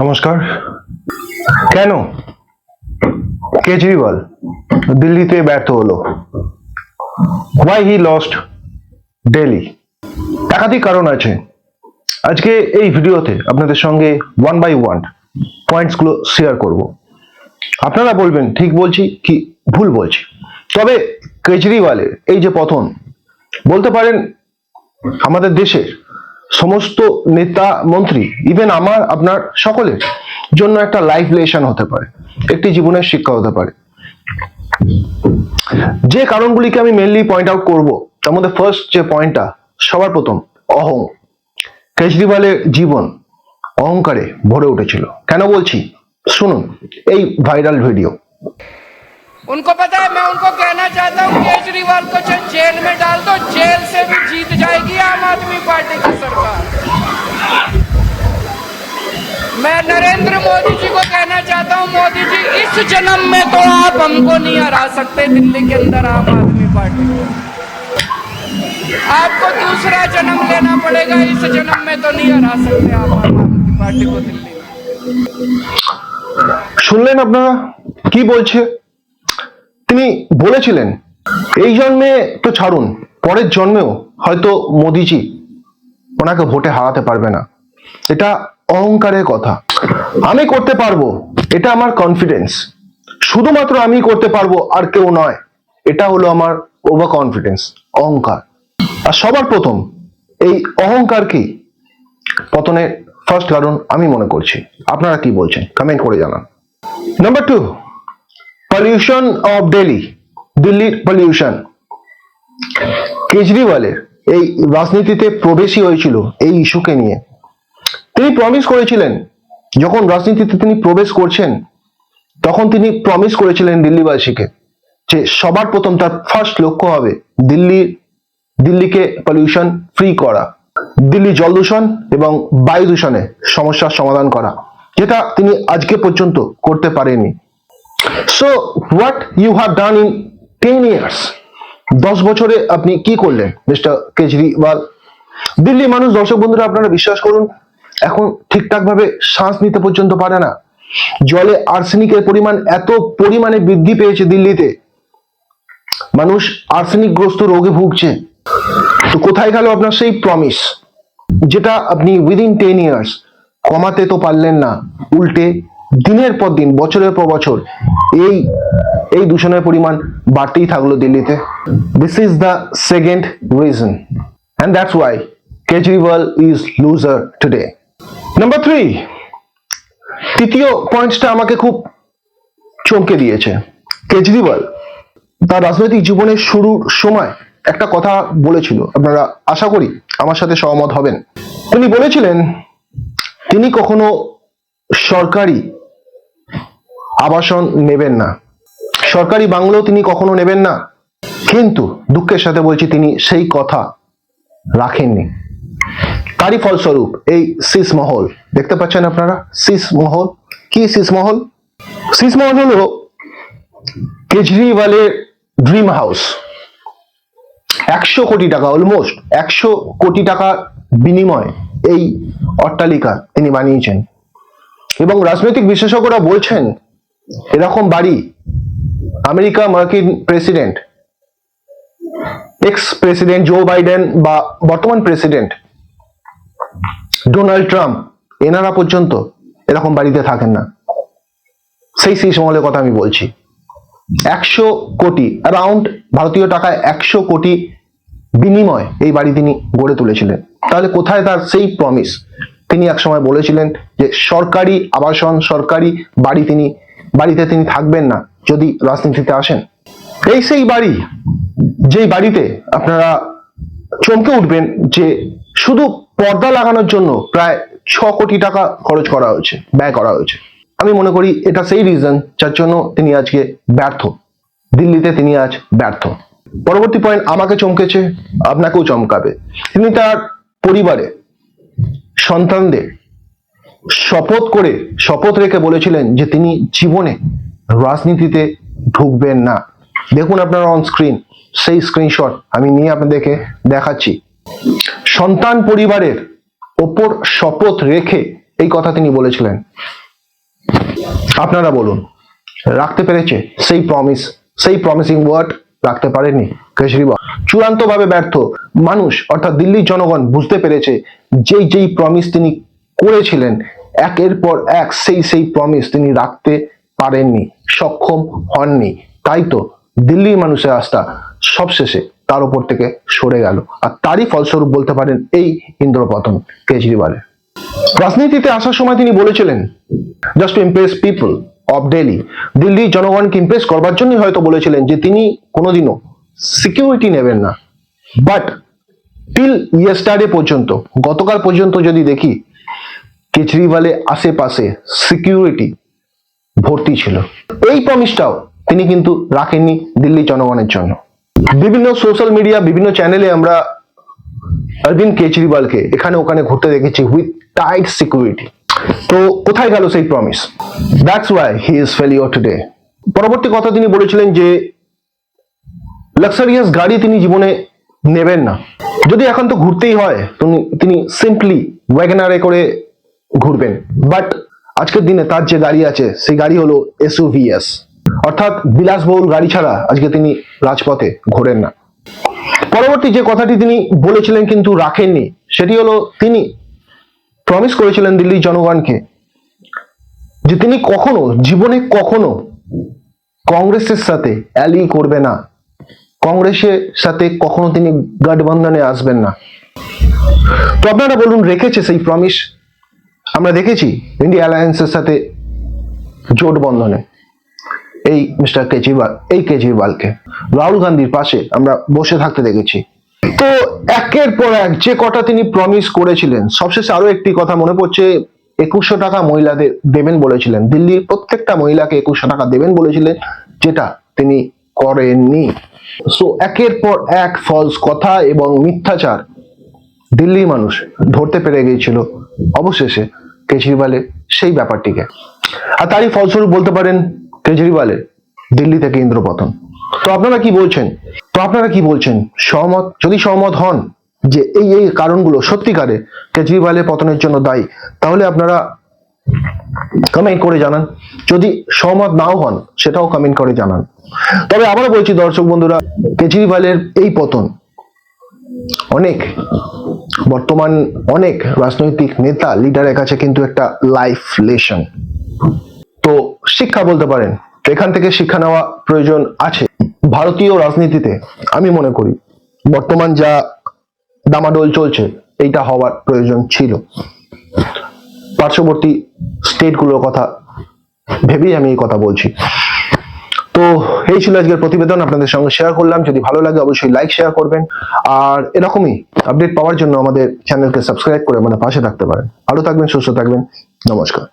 নমস্কার। কেন? কেজরিওয়াল দিল্লিতে ব্যর্থ হলো। ওয়াই হি লস্ট ডেলি একাধিক কারণ আছে। আজকে এই ভিডিওতে আপনাদের সঙ্গে ওয়ান বাই ওয়ান পয়েন্টসগুলো শেয়ার করব। আপনারা বলবেন, ঠিক বলছি কি ভুল বলছি? তবে কেজরিওয়ালের এই যে পতন, বলতে পারেন আমাদের দেশের সমস্ত নেতা মন্ত্রী ইভেন আমার, আপনার সকলের জন্য একটা লাইফ লেসন হতে পারে, একটি জীবনের শিক্ষা হতে পারে। যে কারণগুলিকে আমি মেনলি পয়েন্ট আউট করব, তার মধ্যে ফার্স্ট যে পয়েন্টটা সবার প্রথম, অহং। কেজরিওয়ালের জীবন অহংকারে ভরে উঠেছিল। কেন বলছি? শুনুন, এই ভাইরাল ভিডিও उनको पता है मैं उनको कहना चाहता हूँ केजरीवाल को चाहे जेल में डाल दो जेल से भी जीत जाएगी आम आदमी पार्टी की सरकार मैं नरेंद्र मोदी जी को कहना चाहता हूँ मोदी जी इस जन्म में तो आप हमको नहीं हरा सकते दिल्ली के अंदर आम आदमी पार्टी को आपको दूसरा जन्म लेना पड़ेगा इस जन्म में तो नहीं हरा सकते आप आम आदमी पार्टी को दिल्ली में শুনলেন আপনারা কি বলছে তিনি বলেছিলেন, এই জন্মে তো ছাড়ুন, পরের জন্মেও হয়তো মোদিজি ওনাকে ভোটে হারাতে পারবে না। এটা অহংকারের কথা। আমি করতে পারব, এটা আমার কনফিডেন্স শুধুমাত্র আমি করতে পারব আর কেউ নয়, এটা হলো আমার ওভার কনফিডেন্স অহংকার। আর সবার প্রথম, এই অহংকার কি পতনের ফার্স্ট কারণ আমি মনে করছি। আপনারা কি বলছেন? কমেন্ট করে জানান। Number two pollution of Delhi দিল্লির পলিউশন কেজরিওয়ালের এই রাজনীতিতে প্রবেশই হয়েছিল এই ইস্যুকে নিয়ে। তিনি প্রমিস করেছিলেন, যখন রাজনীতিতে তিনি প্রবেশ করছেন, তখন তিনি প্রমিস করেছিলেন দিল্লিবাসীকে যে সবার প্রথম তার ফার্স্ট লক্ষ্য হবে দিল্লি, দিল্লিকে পলিউশন ফ্রি করা। দিল্লি জল দূষণ এবং বায়ু দূষণে সমস্যার সমাধান করা, যেটা তিনি আজকে পর্যন্ত করতে পারেনি so what you have done in ten years দশ বছরে আপনি কি করলেন মিস্টার কেজরিওয়াল? দিল্লি মানুষ, দর্শক বন্ধুরা, আপনারা বিশ্বাস করুন, এখন ঠিকঠাক ভাবে শ্বাস নিতে পর্যন্ত পারে না। জলে আর্সেনিকের পরিমাণ এত পরিমাণে বৃদ্ধি পেয়েছে দিল্লিতে। মানুষ আর্সেনিকগ্রস্ত রোগে ভুগছে। তো কোথায় গেল আপনার সেই প্রমিস যেটা আপনি উইদিন টেন ইয়ার্স কমাতে তো পারলেন না। উল্টে দিনের পর দিন, বছরের পর বছর এই এই দূষণের পরিমাণ বাড়তেই থাকল দিল্লিতে। This is the second reason and that's why Kejriwal is loser today number three তৃতীয় পয়েন্টসটা আমাকে খুব চমকে দিয়েছে। কেজরিওয়াল তার রাজনৈতিক জীবনের শুরুর সময় একটা কথা বলেছিল। আপনারা আশা করি আমার সাথে সহমত হবেন। তিনি বলেছিলেন, তিনি কখনো সরকারি আবাসন নেবেন না। সরকারি বাংলো তিনি কখনো নেবেন না। কিন্তু দুঃখের সাথে বলছি তিনি সেই কথা রাখেননি। তারই ফলস্বরূপ এই মহল, দেখতে পাচ্ছেন আপনারা? মহল? কি মহল? মহল হলো কেজরিওয়ালের ড্রিম হাউস। একশো কোটি টাকা, অলমোস্ট একশো কোটি টাকার বিনিময় এই অট্টালিকা তিনি বানিয়েছেন। এবং রাজনৈতিক বিশেষজ্ঞরা বলছেন এরকম বাড়ি, আমেরিকা মার্কিন president ex president Joe Biden বা বর্তমান প্রেসিডেন্ট ডোনাল্ড ট্রাম্প এনারা পর্যন্ত এরকম বাড়িতে থাকেন না। সেই সেই সমলের কথা আমি বলছি। একশো কোটি অ্যারাউন্ড ভারতীয় টাকায় একশো কোটি বিনিময় এই বাড়ি তিনি গড়ে তুলেছিলেন। তাহলে কোথায় তার সেই প্রমিস তিনি একসময় বলেছিলেন যে সরকারি আবাসন, সরকারি বাড়ি তিনি বাড়িতে তিনি থাকবেন না, যদি রাজনীতিতে আসেন। এই সেই বাড়ি, যেই বাড়িতে আপনারা চমকে উঠবেন যে শুধু পর্দা লাগানোর জন্য প্রায় ছ কোটি টাকা খরচ করা হয়েছে, ব্যয় করা হয়েছে। আমি মনে করি এটা সেই রিজন যার জন্য তিনি আজকে ব্যর্থ। দিল্লিতে তিনি আজ ব্যর্থ। পরবর্তী পয়েন্ট আমাকে চমকেছে, আপনাকেও চমকাবে। তিনি তার পরিবারে, সন্তানদের শপথ করে, শপথ রেখে বলেছিলেন যে তিনি জীবনে রাজনীতিতে ঢুকবেন না। দেখুন আপনারা অন স্ক্রিন সেই স্ক্রিনশট আমি নিয়ে আপনাদেরকে দেখাচ্ছি। সন্তান পরিবারের ওপর শপথ রেখে এই কথা তিনি বলেছিলেন। আপনারা বলুন, রাখতে পেরেছে? সেই প্রমিস সেই প্রমিসিং ওয়ার্ড রাখতে পারেনি কেজরিওয়াল। চূড়ান্তভাবে ব্যর্থ মানুষ, অর্থাৎ দিল্লির জনগণ বুঝতে পেরেছে, যেই যেই প্রমিস তিনি করেছিলেন। একের পর এক সেই সেই প্রমিস তিনি রাখতে পারেননি, সক্ষম হননি। তাই তো দিল্লির মানুষের আস্থা সবশেষে তার উপর থেকে সরে গেল। আর তারই ফলস্বরূপ বলতে পারেন এই ইন্দ্রপতন কেজরিওয়ালের। রাজনীতিতে আসার সময় তিনি বলেছিলেন just impress people of Delhi দিল্লির জনগণকে ইমপ্রেস করবার জন্যই হয়তো বলেছিলেন যে তিনি কোনোদিনও সিকিউরিটি নেবেন না। বাট টিল ইয়েস্টারডে পর্যন্ত, গতকাল পর্যন্ত যদি দেখি কেজরিওয়ালে আশেপাশে সিকিউরিটি ভর্তি ছিল। এই প্রমিসটাও তিনি কিন্তু রাখেননি দিল্লি জনগণের জন্য। বিভিন্ন সোশ্যাল মিডিয়া বিভিন্ন চ্যানেলে আমরা অরবিন্দ কেজরিওয়ালকে এখানে ওখানে ঘুরতে দেখেছি উইথ টাইট সিকিউরিটি তো কোথায় গেল সেই promise that's why he is failure today পরবর্তী কথা তিনি বলেছিলেন যে লাক্সারিয়াস গাড়ি তিনি জীবনে নেবেন না। যদি এখন তো ঘুরতেই হয় তিনি তিনি সিম্পলি ওয়াগনারে করে ঘুরবেন বাট আজকের দিনে তার যে গাড়ি আছে, সেই গাড়ি হলো এসইউভিএস অর্থাৎ বিলাসবহুল গাড়ি ছাড়া আজকে তিনি রাজপথে ঘোরেন না। পরবর্তী যে কথাটি তিনি বলেছিলেন কিন্তু রাখেননি, সেটি হলো তিনি প্রমিস করেছিলেন দিল্লির জনগণকে যে তিনি কখনো, জীবনে কখনো কংগ্রেসের সাথে অ্যালি করবে না। কংগ্রেসের সাথে কখনো তিনি গঠবন্ধনে আসবেন না। তো আপনারা বলুন, রেখেছে সেই প্রমিস আমরা দেখেছি ইন্ডিয়া অ্যালায়েন্সের সাথে জোট বন্ধনে এই মিস্টার কেজরিওয়াল, এই কেজরিওয়ালকে। রাহুল গান্ধীর পাশে আমরা বসে থাকতে দেখেছি। তো একের পর এক যে কটা তিনি প্রমিস করেছিলেন, সবশেষে আরও একটি কথা মনে পড়ছে, একুশশো টাকা মহিলাদের দেবেন বলেছিলেন। দিল্লির প্রত্যেকটা মহিলাকে একুশশো টাকা দেবেন বলেছিলেন, যেটা তিনি করেননি। সো একের পর এক ফলস কথা এবং মিথ্যাচার দিল্লির মানুষ ধরতে পেরে গিয়েছিল। অবশেষে কেজরিওয়ালের সেই ব্যাপারটিকে। আর তারই ফলস্বরূপ বলতে পারেন কেজরিওয়ালের দিল্লি থেকে ইন্দ্রপতন। তো আপনারা কি বলছেন? তো আপনারা কি বলছেন? সহমত, যদি সহমত হন যে এই এই কারণগুলো সত্যিকারে কেজরিওয়ালের পতনের জন্য দায়ী, তাহলে আপনারা কমেন্ট করে জানান। যদি সহমত নাও হন, সেটাও কমেন্ট করে জানান। তবে আবারও বলছি দর্শক বন্ধুরা, কেজরিওয়ালের এই পতন অনেক বর্তমান অনেক রাজনৈতিক নেতা লিডারের কাছে কিন্তু একটা লাইফ লেশন তো শিক্ষা বলতে পারেন, এখান থেকে শিক্ষা নেওয়া প্রয়োজন আছে। ভারতীয় রাজনীতিতে আমি মনে করি, বর্তমান যা দামাডোল চলছে, এইটা হওয়ার প্রয়োজন ছিল। পার্শ্ববর্তী স্টেটগুলোর কথা ভেবেই আমি এই কথা বলছি। তো এই ছিল আজকের প্রতিবেদন, আপনাদের সঙ্গে শেয়ার করলাম। যদি ভালো লাগে, অবশ্যই লাইক শেয়ার করবেন। আর এরকমই আপডেট পাওয়ার জন্য আমাদের চ্যানেলকে সাবস্ক্রাইব করে মানে পাশে থাকতে পারেন। ভালো থাকবেন, সুস্থ থাকবেন। নমস্কার।